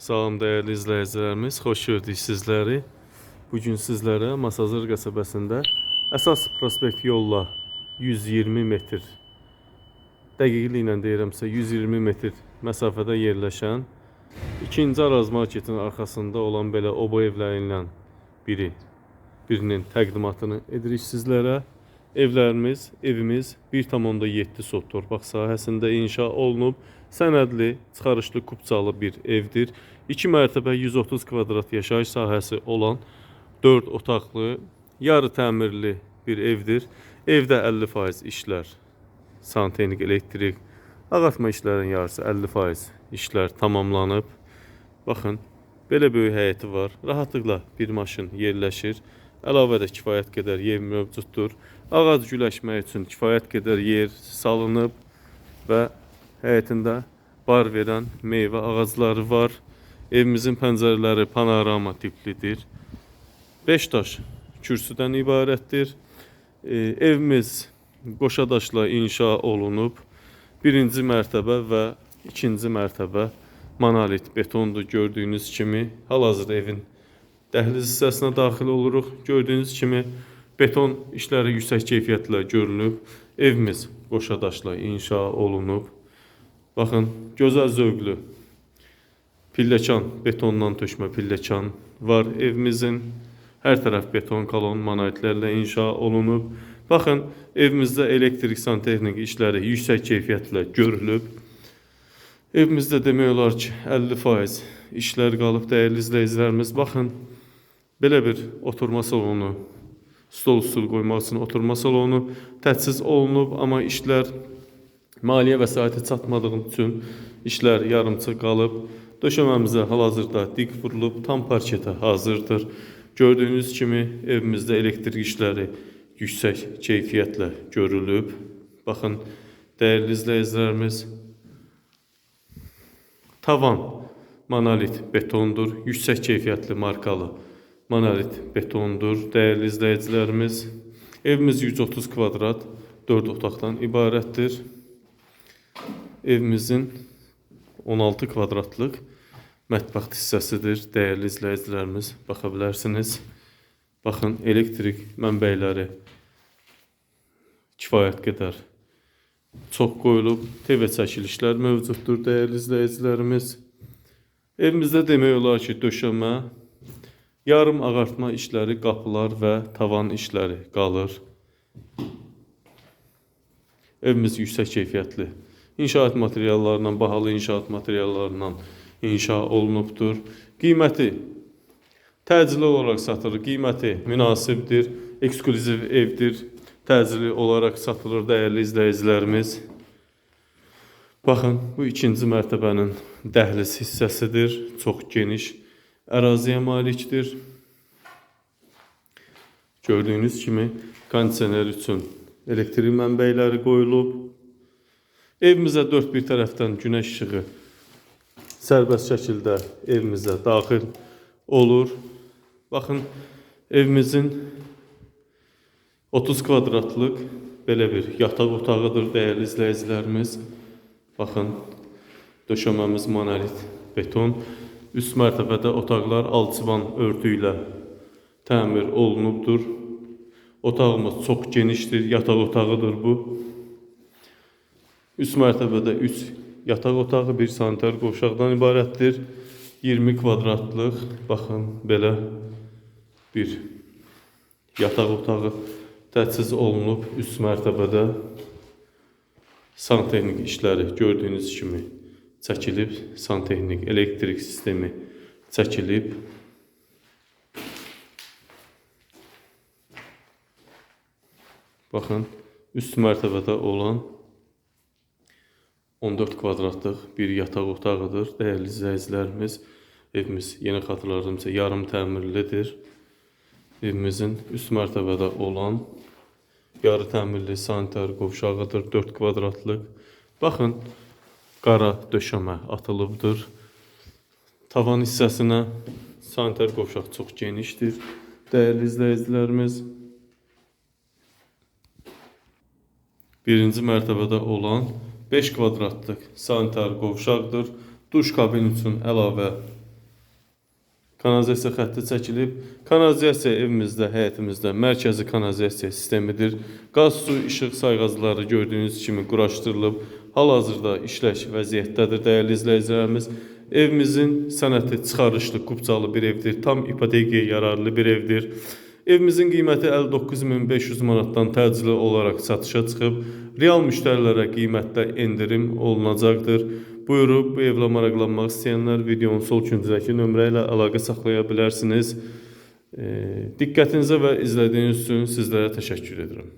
Salam dəyərli izləyicilərimiz, xoş gördük sizləri. Bu gün Masazır qəsəbəsində əsas prospekt yolla 120 metr dəqiqliklə deyirəmsə 120 metr məsafədə yerləşən ikinci Araz marketin arxasında olan belə oba evlərindən biri birinin təqdimatını edirik sizlərə. Evlərimiz, evimiz 1,7 sot torpaq sahəsində inşa olunub. Sənədli, çıxarışlı kupçalı bir evdir. 2 mərtəbə 130 kvadrat yaşayış sahəsi olan 4 otaqlı, yarı təmirli bir evdir. Evdə 50% işlər, santexnik, elektrik, ağartma işlərinin yarısı 50% işlər tamamlanıb. Baxın, belə böyük həyəti var. Rahatlıqla bir maşın yerləşir. Əlavə də kifayət qədər yer mövcuddur. Ağac güləşmək üçün kifayət qədər yer salınıb və həyətində bar verən meyvə ağacları var. Evimizin pəncərələri panorama tiplidir. 5 daş kürsüdən ibarətdir. E, evimiz qoşa daşla inşa olunub. Birinci mərtəbə və ikinci mərtəbə monolit betondur gördüyünüz kimi. Hal-hazırda evin dəhliz hissəsinə daxil oluruq. Gördüyünüz kimi beton işləri yüksək keyfiyyətlə görülüb. Evimiz qoşa daşla inşa olunub. Baxın, gözəl zövqlü pilləkan, betondan tökmə pilləkan var evimizin. Hər tərəf beton kolon monolitlərlə inşa olunub. Baxın, evimizdə elektrik santexnik işləri yüksək keyfiyyətlə görülüb. Evimizdə demək olar ki, 50% işlər qalıb dəyərli izləyicilərimiz. Baxın, belə bir oturma salonu, stol üstü qoymaq üçün oturma salonu təchiz olunub, amma işlər maliyyə vəsaiti çatmadığı üçün işlər yarımçıq qalıb. Döşəməmizə hal-hazırda dik vurulub, tam parketə hazırdır. Gördüyünüz kimi evimizdə elektrik işləri yüksək keyfiyyətlə görülüb. Baxın, dəyərli izləyicilərimiz, tavan monolit betondur, yüksək keyfiyyətli markalı monolit betondur. Dəyərli izləyicilərimiz, evimiz 130 kvadrat 4 otaqdan ibarətdir. Evimizin 16 kvadratlıq mətbəx hissəsidir. Dəyərli izləyicilərimiz, baxa bilərsiniz. Baxın, elektrik mənbəyləri kifayət qədər çox qoyulub. TV çəkilişlər mövcuddur, dəyərli izləyicilərimiz. Evimizdə demək olar ki, döşəmə, yarım ağartma işləri, qapılar və tavan işləri qalır. Evimiz yüksək keyfiyyətli. İnşaat materiallarından, bahalı inşaat materiallarından inşa olunubdur. Qiyməti təcili olaraq satılır. Qiyməti münasibdir. Eksklüziv evdir. Təcili olaraq satılır dəyərli izləyicilərimiz. Baxın, bu ikinci mərtəbənin dəhliz hissəsidir. Çox geniş əraziyə malikdir. Gördüyünüz kimi kondisioner üçün elektrik mənbəyləri qoyulub. Evimizə dörd bir tərəfdən günəş işığı sərbəst şəkildə evimizə daxil olur. Baxın, evimizin 30 kvadratlıq belə bir yataq otağıdır dəyərli izləyicilərimiz. Baxın, döşəməmiz monolit beton. Üst mərtəbədə otaqlar alçıvan örtü ilə təmir olunubdur. Otağımız çox genişdir, yataq otağıdır bu. Üst mərtəbədə 3 yataq otağı, bir sanitar qovşaqdan ibarətdir. 20 kvadratlıq, baxın, belə bir yataq otağı təchiz olunub üst mərtəbədə. Santexnik işləri gördüyünüz kimi çəkilib, santexnik elektrik sistemi çəkilib. Baxın, üst mərtəbədə olan 14 kvadratlıq bir yataq otağıdır. Dəyərli izləyicilərimiz, evimiz yenə xatırladımsa yarım təmirlidir. Evimizin üst mərtəbədə olan yarı təmirli sanitar qovşağıdır, 4 kvadratlıq. Baxın, qara döşəmə atılıbdır. Tavan hissəsinə sanitar qovşaq çox genişdir. Dəyərli izləyicilərimiz, birinci mərtəbədə olan 5 kvadratlıq sanitar qovşaqdır. Duş kabin üçün əlavə Kanalizasiya xətti çəkilib. Kanalizasiya evimizdə, həyətimizdə mərkəzi kanalizasiya sistemidir. Qaz, su, işıq sayğacları gördüyünüz kimi quraşdırılıb. Hal-hazırda işləş vəziyyətdədir dəyərli izləyicilərimiz. Evimizin sənəti çıxarışlı, qubcalı bir evdir. Tam ipotekaya yararlı bir evdir. Evimizin qiyməti 59500 manatdan təcili olaraq satışa çıxıb. Real müştərilərə qiymətdə endirim olunacaqdır. Buyurub bu evlə maraqlanmaq istəyənlər videonun sol küncündəki nömrə ilə əlaqə saxlaya bilərsiniz. E, diqqətinizə və izlədiyiniz üçün sizlərə təşəkkür edirəm.